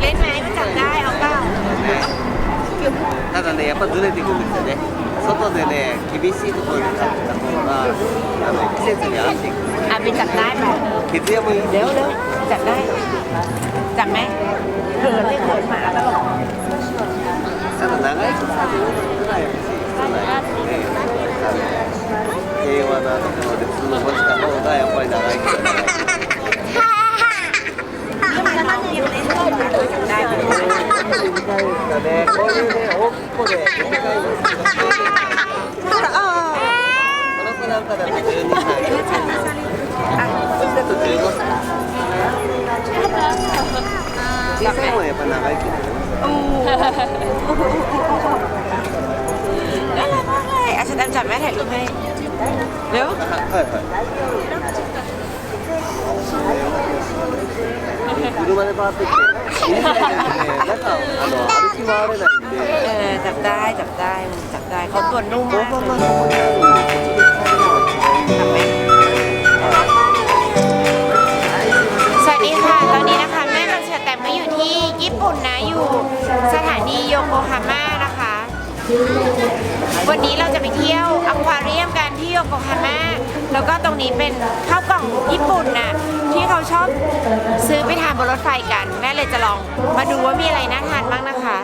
เล่นไหมก็จับได้เอาเปล่าただね、やっぱずれてくるんですよね。外でね、厳しいところに立ってた方が、あの季節に合っていく。あ、見たくないもん。決意もいい。เร็วเร็วจับได้จับไหมเขินเลยเขินหมาตลอดただ長い人はどうぐらい欲しい人ないですね。平和なところで普通の文字た方がやっぱり長い人じゃない。小さいもやっぱ長生きだね。Đó là món này. À, em chạm mét này luôn hay. Nếu? Đúng. Đúng mà nó có รย์จับแม่ถ่ายรูปให้เร็ว はいはい車で回ってきて入れてないのでね中をあの歩き回れないんで เออจับได้จับได้จับได้เขาตัวนุ่ม こ มาก のま เล まここにあるんでこっちで帰ればいい จับไหมสวัสดีค่ะ ตอนนี้นะคะแม่กับเชอแตมก็อยู่ที่ญี่ปุ่นนะอยู่สถานีโยโกฮาม่านะคะ วันนี้เราจะไปเที่ยวอควาเรียมกันที่โยโกฮาม่าแล้วก็ตรงนี้เป็นข้าวกล่องญี่ปุ่นน่ะที่ เขาชอบซื้อไปทานบนรถไฟกัน แม่เลยจะลองมาดูว่ามีอะไรน่าทานบ้างนะคะ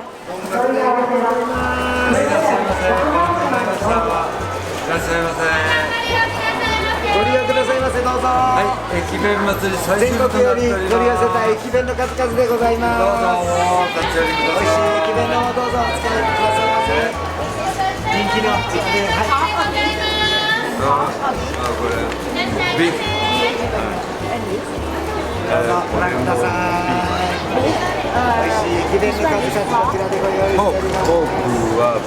いらっしゃいませ。ご利用くださいませどうぞはい、駅弁祭り最全終日とな国よりっております。取り寄せた駅弁の数々でございますどうぞ立ち寄りくだ美味しいさい。駅弁の方どうぞお使いくださいませ人気の駅弁はいあ、これビーフ。 うごい。いご用意しております。は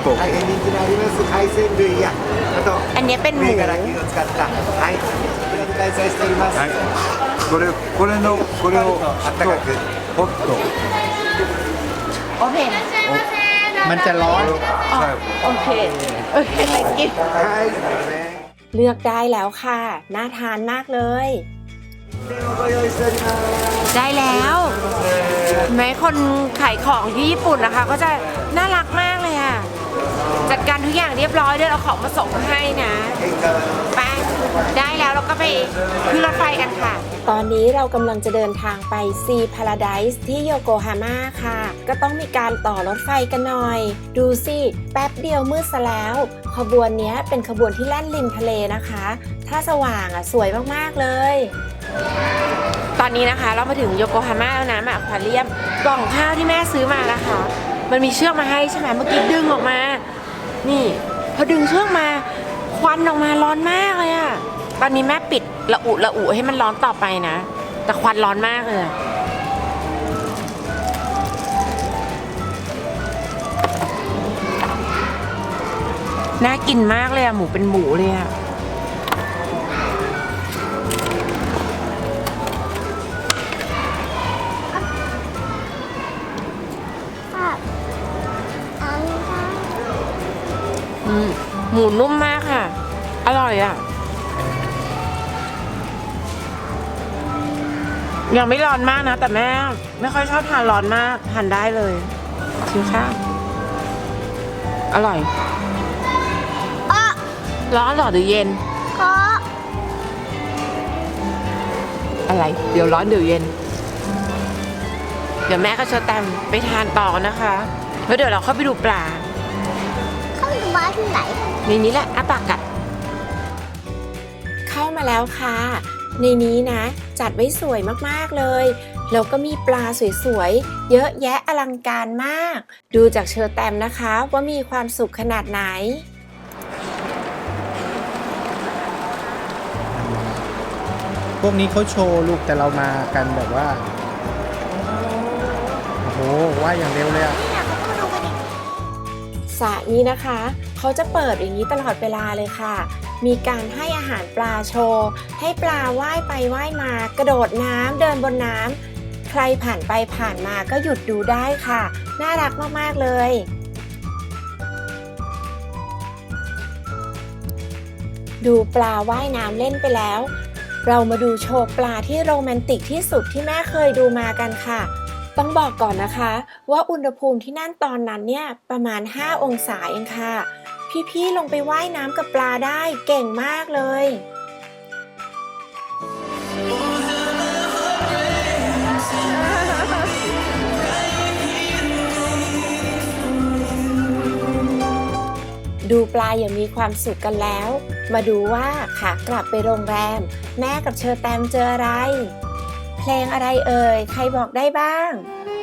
大変人気のあります海鮮類やあと銘柄牛を使ったはいこちらで開催しております。はい、これこれのこれをあったかくホット。おへん。มันจะร้อนโอเคโอเはい เลือกได้แล้วค่ะ น่าทานมากเลย ได้แล้วแม้คนขายของที่ญี่ปุ่นนะคะ ก็จะน่ารักมากเลยอะ จัดการทุกอย่างเรียบร้อยด้วยเอาของมาส่งให้นะไปได้ ก็ไปขึ้นรถไฟกันค่ะ ตอนนี้เรากำลังจะเดินทางไปซีพาราไดซ์ที่โยโกฮาม่าค่ะ ก็ต้องมีการต่อรถไฟกันหน่อย ดูสิแป๊บเดียวมืดซะแล้ว ขบวนเนี้ยเป็นขบวนที่แล่นริมทะเลนะคะ ถ้าสว่างอะสวยมากๆเลย ตอนนี้นะคะเรามาถึงโยโกฮาม่าแล้วนะมาอควาเรียมกล่องข้าวที่แม่ซื้อมานะคะ มันมีเชือกมาให้ใช่ไหมเมื่อกี้ดึงออกมา นี่ พอดึงเชือกมาควันออกมาร้อนมากเลยอะ ตอนนี้แม่ปิดละอุละอุให้มันร้อนต่อไปนะ แต่ควันร้อนมากเลยอะน่ากินมากเลยอะหมูเป็นหมูเลยอะอืมหมูนุ่มมากค่ะ อร่อยอะ ยังไม่ร้อนมากนะ แต่แม่ไม่ค่อยชอบทานร้อนมากทานได้เลยชิมข้าวอร่อยร้อนเหรอหรือเย็นอะไร เดี๋ยวร้อนเดี๋ยวเย็น เดี๋ยวแม่ก็เชอแตมไปทานต่อนะคะแล้วเดี๋ยวเราเข้าไปดูปลาเข้าอยู่บ้านที่ไหนในนี้แหละอาปากกัดเข้ามาแล้วค่ะ ในนี้นะ จัดไว้สวยมากๆเลย แล้วก็มีปลาสวยๆ เยอะแยะอลังการมาก ดูจากเชอร์แตมนะคะว่ามีความสุขขนาดไหนพวกนี้เขาโชว์ลูกแต่เรามากันแบบว่า โอ้โห ว่ายอย่างเร็วเลยอะสระนี้นะคะ เขาจะเปิดอย่างนี้ตลอดเวลาเลยค่ะ มีการให้อาหารปลาโชว์ ให้ปลาว่ายไปว่ายมากระโดดน้ำเดินบนน้ำใครผ่านไปผ่านมาก็หยุดดูได้ค่ะ น่ารักมากๆเลยดูปลาว่ายน้ำเล่นไปแล้ว เรามาดูโชว์ปลาที่โรแมนติกที่สุดที่แม่เคยดูมากันค่ะ ต้องบอกก่อนนะคะ ว่าอุณหภูมิที่นั่นตอนนั้นเนี่ยประมาณ 5 องศาเองค่ะ พี่ๆลงไปว่ายน้ำกับปลาได้เก่งมากเลย ดูปลาอย่างมีความสุขกันแล้ว มาดูว่าขากลับไปโรงแรม แม่กับเชอแตมเจออะไร เพลงอะไรเอ่ย ใครบอกได้บ้าง「